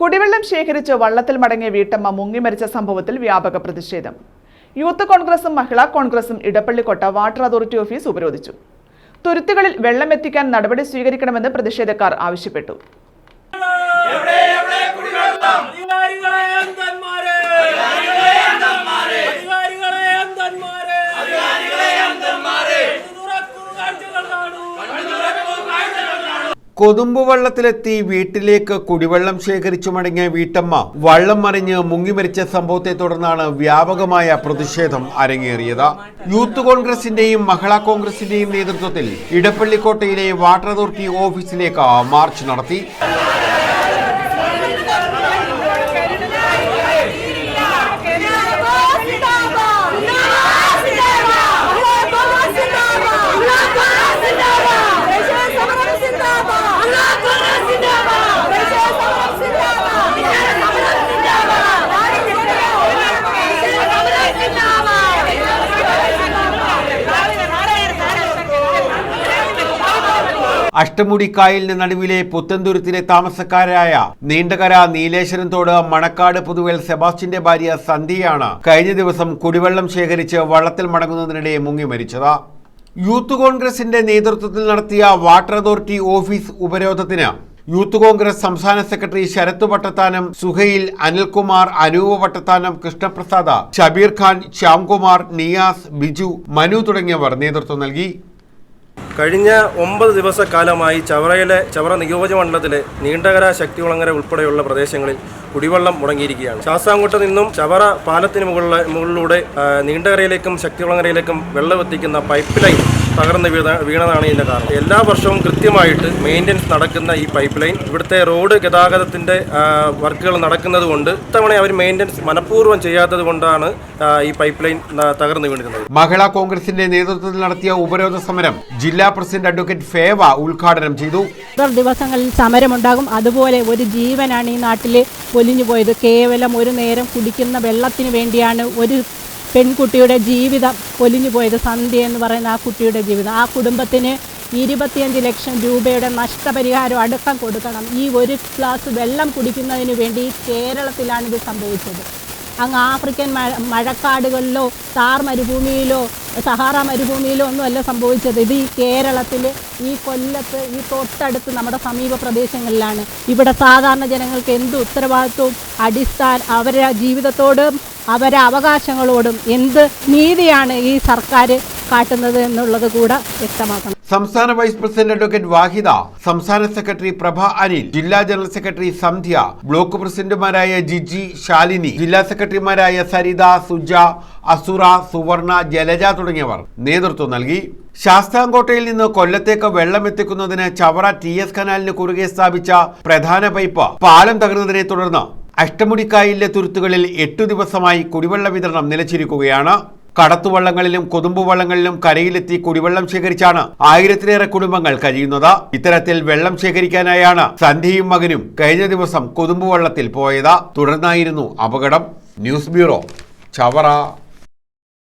കുടിവെള്ളം ശേഖരിച്ച് വള്ളത്തിൽ മടങ്ങിയ വീട്ടമ്മ മുങ്ങിമരിച്ച സംഭവത്തിൽ വ്യാപക പ്രതിഷേധം. യൂത്ത് കോൺഗ്രസും മഹിളാ കോൺഗ്രസും ഇടപ്പള്ളിക്കൊട്ട വാട്ടർ അതോറിറ്റി ഓഫീസ് ഉപരോധിച്ചു. തുരുത്തുകളിൽ വെള്ളം എത്തിക്കാൻ നടപടി സ്വീകരിക്കണമെന്ന് പ്രതിഷേധക്കാർ ആവശ്യപ്പെട്ടു. എവിടെ എവിടെ അധികാരികളെ കൊതുമ്പ് വള്ളത്തിലെത്തി വീട്ടിലേക്ക് കുടിവെള്ളം ശേഖരിച്ചു മടങ്ങിയ വീട്ടമ്മ വള്ളം മറിഞ്ഞ് മുങ്ങിമരിച്ച സംഭവത്തെ തുടർന്നാണ് വ്യാപകമായ പ്രതിഷേധം അരങ്ങേറിയത്. യൂത്ത് കോൺഗ്രസിന്റെയും മഹിളാ കോൺഗ്രസിന്റെയും നേതൃത്വത്തിൽ ഇടപ്പള്ളിക്കോട്ടയിലെ വാട്ടർ അതോറിറ്റി ഓഫീസിലേക്ക് മാർച്ച് നടത്തി. അഷ്ടമുടി കായലിന് നടുവിലെ പുത്തൻതുരുത്തിലെ താമസക്കാരായ നീണ്ടകര നീലേശ്വരൻ തോട് മണക്കാട് പുതുവേൽ സെബാസ്റ്റിന്റെ ഭാര്യ സന്ധ്യയാണ് കഴിഞ്ഞ ദിവസം കുടിവെള്ളം ശേഖരിച്ച് വള്ളത്തിൽ മടങ്ങുന്നതിനിടെ മുങ്ങി മരിച്ചത്. യൂത്ത് കോൺഗ്രസിന്റെ നേതൃത്വത്തിൽ നടത്തിയ വാട്ടർ അതോറിറ്റി ഓഫീസ് ഉപരോധത്തിന് യൂത്ത് കോൺഗ്രസ് സംസ്ഥാന സെക്രട്ടറി ശരത് വട്ടത്താനം സുഹയിൽ അനിൽകുമാർ അനൂപ് വട്ടത്താനം കൃഷ്ണപ്രസാദ ഷബീർ ഖാൻ ശ്യാംകുമാർ നിയാസ് ബിജു മനു തുടങ്ങിയവർ നേതൃത്വം നൽകി. കഴിഞ്ഞ ഒമ്പത് ദിവസക്കാലമായി ചവറയിലെ ചവറ നിയോജക മണ്ഡലത്തിലെ നീണ്ടകര ശക്തികുളങ്ങര ഉൾപ്പെടെയുള്ള പ്രദേശങ്ങളിൽ കുടിവെള്ളം മുടങ്ങിയിരിക്കുകയാണ്. ശാസ്താംകോട്ട നിന്നും ചവറ പാലത്തിന് മുകളിലെ മുകളിലൂടെ നീണ്ടകരയിലേക്കും ശക്തികുളങ്ങരയിലേക്കും വെള്ളം എത്തിക്കുന്ന പൈപ്പ് ലൈൻ തകർന്ന് വീണ വീണതാണ് ഇതിന്റെ കാരണം. എല്ലാ വർഷവും കൃത്യമായിട്ട് മെയിന്റനൻസ് നടക്കുന്ന ഈ പൈപ്പ് ലൈൻ ഇവിടുത്തെ റോഡ് ഗതാഗതത്തിന്റെ വർക്കുകൾ നടക്കുന്നത് കൊണ്ട് ഇത്തവണ അവർ മെയിന്റനൻസ് മനഃപൂർവം ചെയ്യാത്തത് കൊണ്ടാണ് ഈ പൈപ്പ് ലൈൻ തകർന്നു വീണിരുന്നത് മഹിളാ കോൺഗ്രസിന്റെ നേതൃത്വത്തിൽ നടത്തിയ ഉപരോധ സമരം ജില്ലാ പ്രസിഡന്റ് അഡ്വക്കേറ്റ് ഫേവ ഉദ്ഘാടനം ചെയ്തു. ദിവസങ്ങളിൽ സമരമുണ്ടാകും. അതുപോലെ ഒരു ജീവനാണ് ഈ നാട്ടിൽ പൊലിഞ്ഞു പോയത്. കേവലം ഒരു നേരം കുടിക്കുന്ന വെള്ളത്തിന് വേണ്ടിയാണ് ഒരു പെൺകുട്ടിയുടെ ജീവിതം പൊലിഞ്ഞു പോയത്. സന്ധ്യ എന്ന് പറയുന്ന ആ കുട്ടിയുടെ ജീവിതം. ആ കുടുംബത്തിന് ഇരുപത്തിയഞ്ച് ലക്ഷം രൂപയുടെ നഷ്ടപരിഹാരം അടക്കം കൊടുക്കണം. ഈ ഒരു ഗ്ലാസ് വെള്ളം കുടിക്കുന്നതിന് വേണ്ടി കേരളത്തിലാണ് ഇത് സംഭവിച്ചത്. അങ്ങ് ആഫ്രിക്കൻ മഴ മഴക്കാടുകളിലോ താർ മരുഭൂമിയിലോ സഹാറ മരുഭൂമിയിലോ ഒന്നുമല്ല സംഭവിച്ചത്. ഇത് ഈ കേരളത്തിൽ ഈ കൊല്ലത്ത് ഈ തൊട്ടടുത്ത് നമ്മുടെ സമീപ പ്രദേശങ്ങളിലാണ്. ഇവിടെ സാധാരണ ജനങ്ങൾക്ക് എന്ത് ഉത്തരവാദിത്വവും അടിസ്ഥാന അവരുടെ ജീവിതത്തോടും അവരുടെ അവകാശങ്ങളോടും എന്ത് നീതിയാണ് ഈ സർക്കാർ കാട്ടുന്നത് എന്നുള്ളത് കൂടെ വ്യക്തമാക്കണം. സംസ്ഥാന വൈസ് പ്രസിഡന്റ് അഡ്വക്കേറ്റ് വാഹിദ സംസ്ഥാന സെക്രട്ടറി പ്രഭ അനിൽ ജില്ലാ ജനറൽ സെക്രട്ടറി സന്ധ്യ ബ്ലോക്ക് പ്രസിഡന്റുമാരായ ജിജി ശാലിനി ജില്ലാ സെക്രട്ടറിമാരായ സരിത സുജ അസുറ സുവർണ ജലജ തുടങ്ങിയവർ നേതൃത്വം നൽകി. ശാസ്താംകോട്ടയിൽ നിന്ന് കൊല്ലത്തേക്ക് വെള്ളം എത്തിക്കുന്നതിന് ചവറ ടി എസ് കനാലിന് കുറുകെ സ്ഥാപിച്ച പ്രധാന പൈപ്പ് പാലം തകർന്നതിനെ തുടർന്ന് അഷ്ടമുടിക്കായലിലെ തുരുത്തുകളിൽ എട്ടു ദിവസമായി കുടിവെള്ള വിതരണം നിലച്ചിരിക്കുകയാണ്. കടത്തുവള്ളങ്ങളിലും കൊതുമ്പുവള്ളങ്ങളിലും കരയിലെത്തി കുടിവെള്ളം ശേഖരിച്ചാണ് ആയിരത്തിലേറെ കുടുംബങ്ങൾ കഴിയുന്നത്. ഇത്തരത്തിൽ വെള്ളം ശേഖരിക്കാനായാണ് സന്ധ്യയും മകനും കഴിഞ്ഞ ദിവസം കൊതുമ്പുവള്ളത്തിൽ പോയത്. തുടർന്നായിരുന്നു അപകടം. News bureau Chavara.